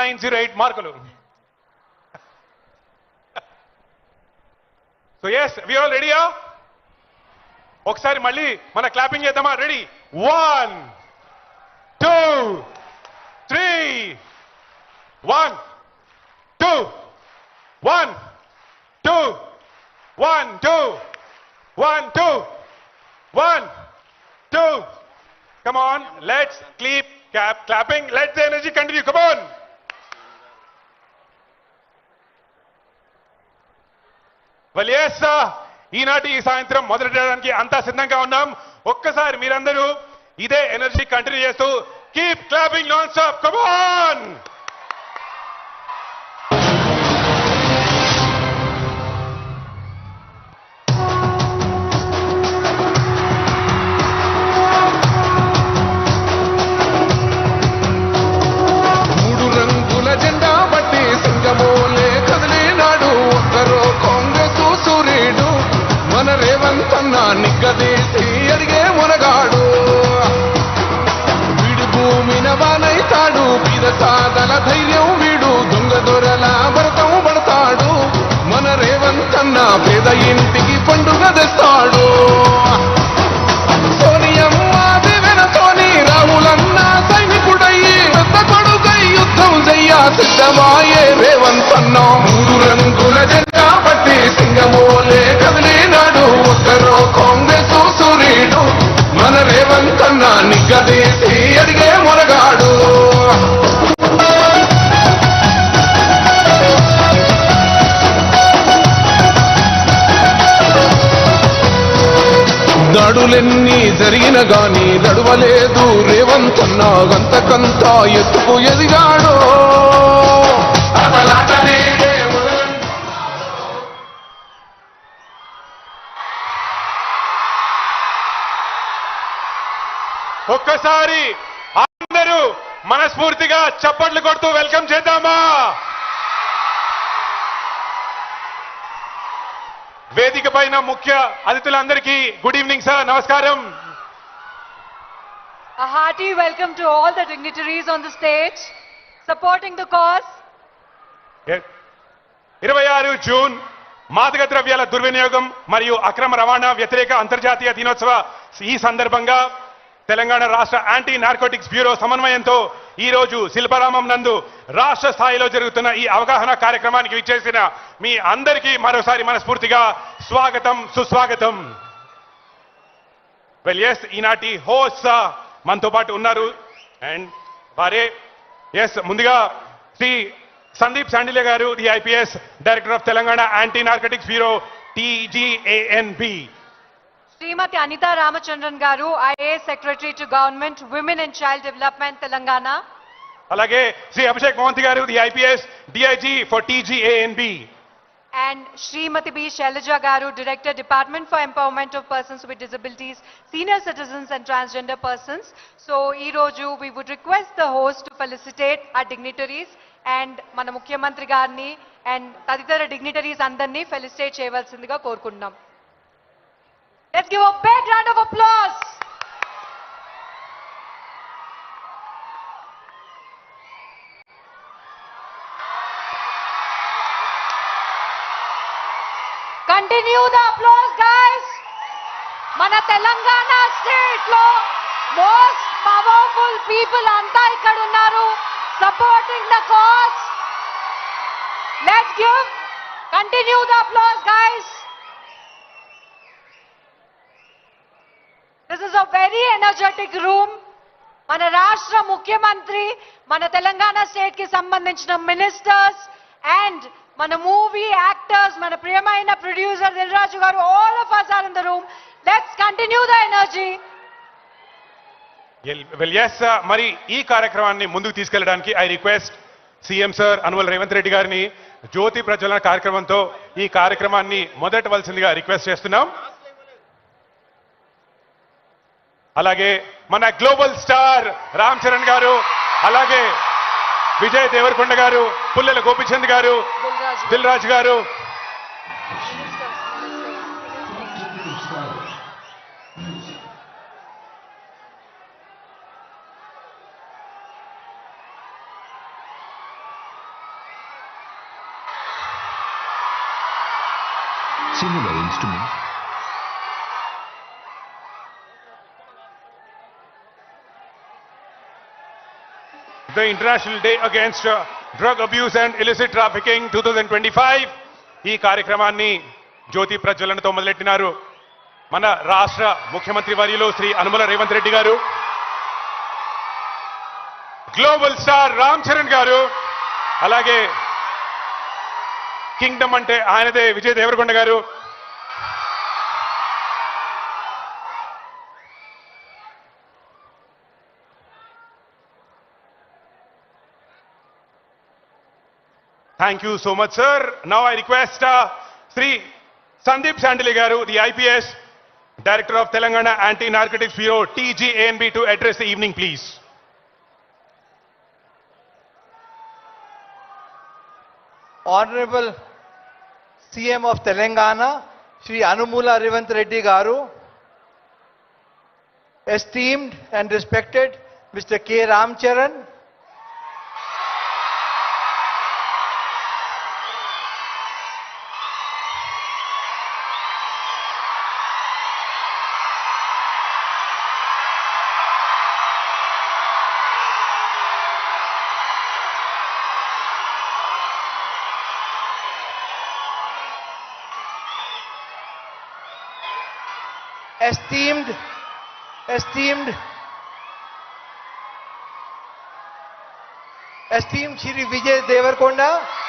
Nine zero eight మార్కులు so yes వి all రెడీయా ఒకసారి మళ్ళీ మన క్లాపింగ్ చేద్దామా ready one two three one two one two one two one two one two Come on, let's keep cap, clapping. Let the energy continue. Come on. Well, ఈనాటి ఈ సాయంత్రం మొదలెట్టడానికి అంతా సిద్ధంగా ఉన్నాం. ఒక్కసారి మీరందరూ ఇదే ఎనర్జీ కంటిన్యూ చేస్తూ keep clapping non stop come on Revanth నిగ్గదీసి అడిగే మునగాడు. వీడు భూమిన వానైతాడు బీద సాదల ధైర్యం వీడు దొంగ దొరల భరతం పడతాడు. మన రేవంతన్న పేద ఇంటికి పండుగ తెస్తాడు. సోనియమ్మ దివెనతోని రాహులన్న సైనికుడయ్యి పెద్ద కొడుకై యుద్ధం చెయ్య సిద్ధమాయే దాడులెన్ని జరిగిన గాని నడవలేదు రేవంతన్న గంతకంతా ఎత్తుకు ఎదిగాడో. ఒక్కసారి అందరూ మనస్ఫూర్తిగా చప్పట్లు కొడుతూ వెల్కమ్ చేద్దామా? వేదిక పైన ముఖ్య అతిథులందరికీ గుడ్ ఈవినింగ్ సార్ నమస్కారం A hearty welcome to all the dignitaries on the stage supporting the cause. ఇరవై ఆరు జూన్ మాదక ద్రవ్యాల దుర్వినియోగం మరియు అక్రమ రవాణా వ్యతిరేక అంతర్జాతీయ దినోత్సవ ఈ సందర్భంగా తెలంగాణ రాష్ట్ర యాంటీ నార్కోటిక్స్ బ్యూరో సమన్వయంతో ఈ రోజు శిల్పారామం నందు రాష్ట్ర స్థాయిలో జరుగుతున్న ఈ అవగాహన కార్యక్రమానికి విచ్చేసిన మీ అందరికీ మరోసారి మనస్ఫూర్తిగా స్వాగతం సుస్వాగతం. వెల్ ఎస్ ఈనాటి హోస్ట్ మనతో పాటు ఉన్నారు. అండ్ వారే ఎస్ ముందుగా Shri Sandeep Shandilya garu the IPS director of Telangana anti narcotics bureau TGANB Srimati Anita Ramachandran Garu, IAS Secretary to Government, Women and Child Development, Telangana. అలాగే Shri Abhishek Mohanty garu the IPS DIG for TGANB And Srimati B. Shailaja Garu, Director, Department for Empowerment of Persons with Disabilities, Senior Citizens and Transgender Persons. So, ఈ రోజు we would request the host to felicitate our dignitaries and మన ముఖ్యమంత్రి గారిని and తదితర dignitaries అందరినీ felicitate చేయవలసిందిగా కోరుకుంటున్నాం. Let's give a big round of applause. Continue the applause, guys. మన తెలంగాణ స్టేట్లో మోస్ట్ పవర్ఫుల్ పీపుల్ అంతా ఇక్కడ ఉన్నారు supporting the cause let's give continue the applause guys this is a very energetic room మన రాష్ట్ర ముఖ్యమంత్రి మన తెలంగాణ స్టేట్కి సంబంధించిన మినిస్టర్స్ అండ్ మన మూవీ యాక్టర్స్ మన ప్రియమైన producer Dil Raju garu all of us are in the room let's continue the energy well yes మరి ఈ కార్యక్రమాన్ని ముందుకు తీసుకెళ్ళడానికి I request CM sir Anumula Revanth Reddy గారిని జ్యోతి ప్రజ్వలన కార్యక్రమంతో ఈ కార్యక్రమాన్ని మొదటవలసిందిగా రిక్వెస్ట్ చేస్తున్నాం. అలాగే మన గ్లోబల్ స్టార్ రామ్ చరణ్ గారు అలాగే విజయ్ దేవరకొండ గారు పుల్లెల గోపిచంద్ గారు దిల్ గారు instrument. The International Day Against uh, Drug Abuse and Illicit Trafficking 2025 ఈ కార్యక్రమాన్ని జ్యోతి ప్రజ్వలనతో మొదలెట్టినారు మన రాష్ట్ర ముఖ్యమంత్రి వర్యులు శ్రీ అనుమల రేవంత్ రెడ్డి గారు. గ్లోబల్ స్టార్ రామ్ చరణ్ గారు. అలాగే కింగ్డమ్ అంటే ఆయనదే విజయ్ దేవరకొండ గారు. Thank you so much, sir. Now I request uh, Sri Sandeep Sandili Garu, the IPS Director of Telangana Anti-Narcotics Bureau, TGANB, to address the evening, please. Honorable CM of Telangana, Shri Anumula Revant Reddy Garu, esteemed and respected Mr. K. Ramcharan, esteemed, esteemed, esteemed Shri Vijay Devarkonda,